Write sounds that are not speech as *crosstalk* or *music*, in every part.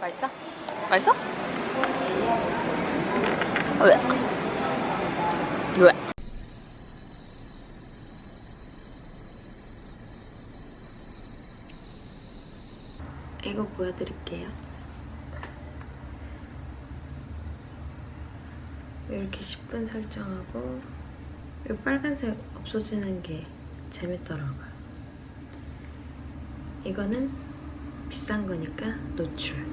맛있어? 맛있어? 왜? 왜? 이거 보여드릴게요. 이렇게 10분 설정하고 이 빨간색 없어지는 게 재밌더라고요. 이거는 비싼 거니까 노출.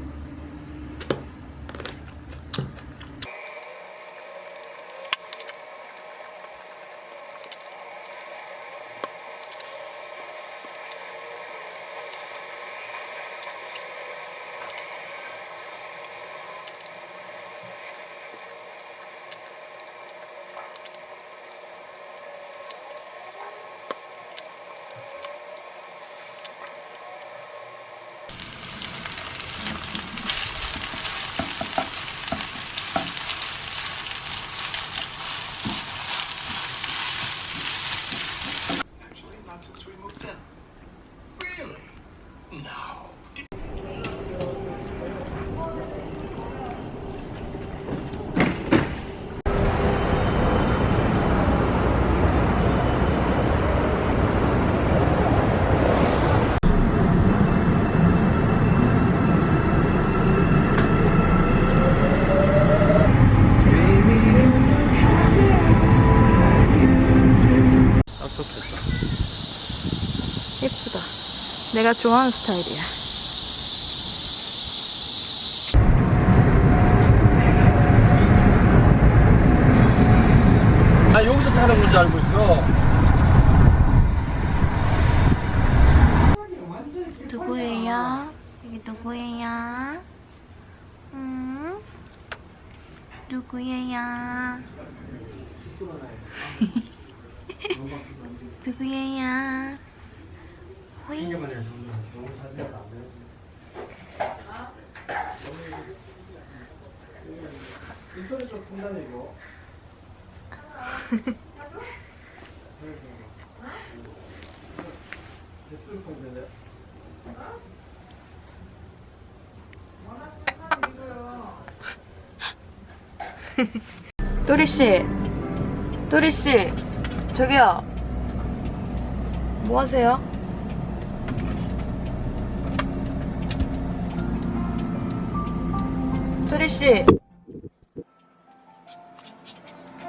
예쁘다. 내가 좋아하는 스타일이야. 아 여기서 타는 건줄 알고 있어. 누구예요? 여기 누구예요? 음? 누구예요? *laughs* 누구예요? *laughs* 호이? 또리 씨, 또리 씨, 저기요. 뭐 하세요? 또리 씨,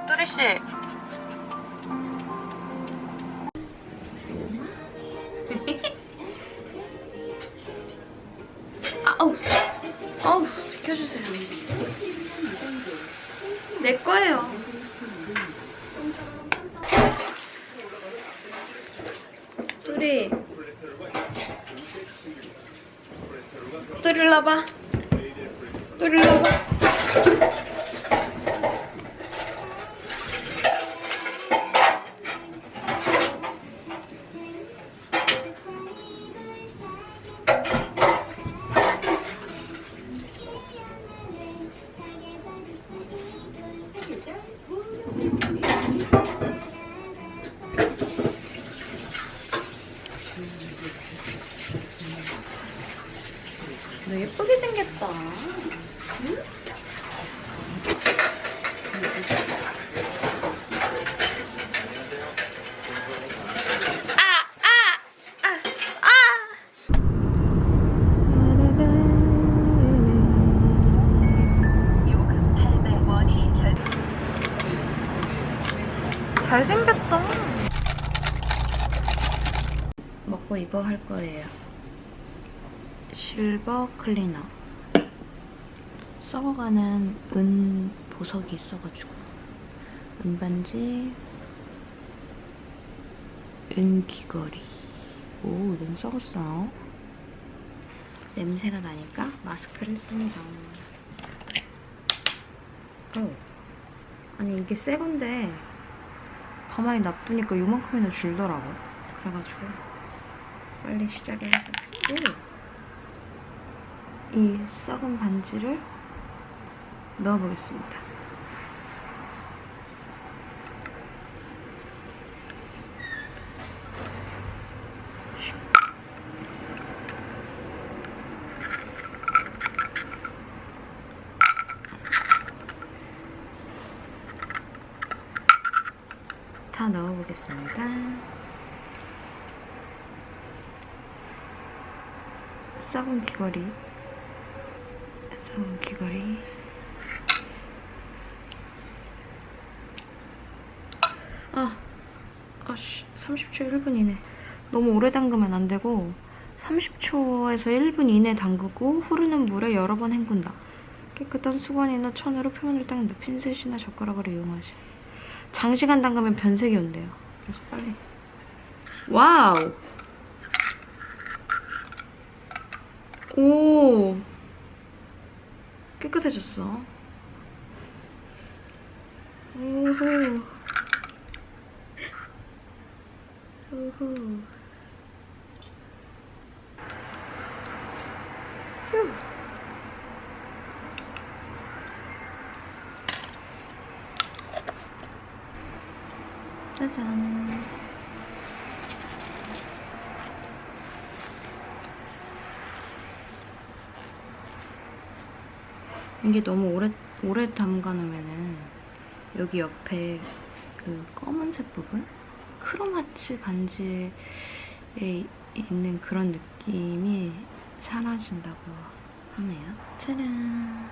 또리 씨. *laughs* 아우, 아우, 비켜주세요. 내 거예요. 또리. 또리 일로 와봐. 또리 일로 잘생겼다. 먹고 이거 할 거예요. 실버 클리너. 썩어가는 은 보석이 있어가지고. 은반지, 은 귀걸이. 오, 이건 썩었어. 냄새가 나니까 마스크를 씁니다. 어. 아니, 이게 새 건데, 가만히 놔두니까 요만큼이나 줄더라고. 그래가지고, 빨리 시작해서. 이 썩은 반지를 넣어보겠습니다. 먹어보겠습니다. 썩은 귀걸이. 썩은 귀걸이. 아, 아씨, 30초 1분이네. 너무 오래 담그면 안 되고 30초에서 1분 이내 담그고 흐르는 물에 여러 번 헹군다. 깨끗한 수건이나 천으로 표면을 닦는 다 핀셋이나 젓가락을 이용하시. 장시간 담그면 변색이 온대요. 그래서 빨리. 와우. 오. 깨끗해졌어. 우후. 우후. 짜잔. 이게 너무 오래 오래 담가 놓으면은 여기 옆에 그 검은색 부분 크로마치 반지에 있는 그런 느낌이 사라진다고 하네요. 짜란.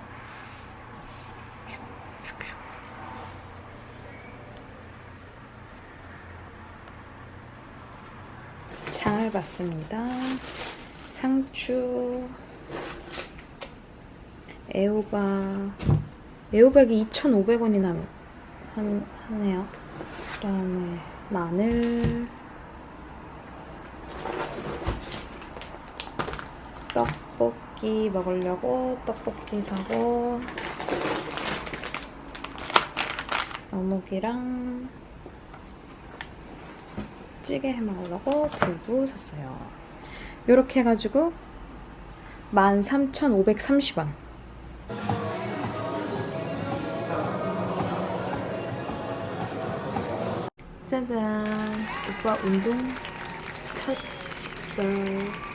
장을 봤습니다. 상추, 애호박, 애호박이 2,500원이나 한, 하네요. 그 다음에 마늘, 떡볶이 먹으려고 떡볶이 사고, 어묵이랑 찌개 해 먹으려고 두부 샀어요. 이렇게 해가지고 13,530원. 짜잔. 오빠 운동 첫 식사.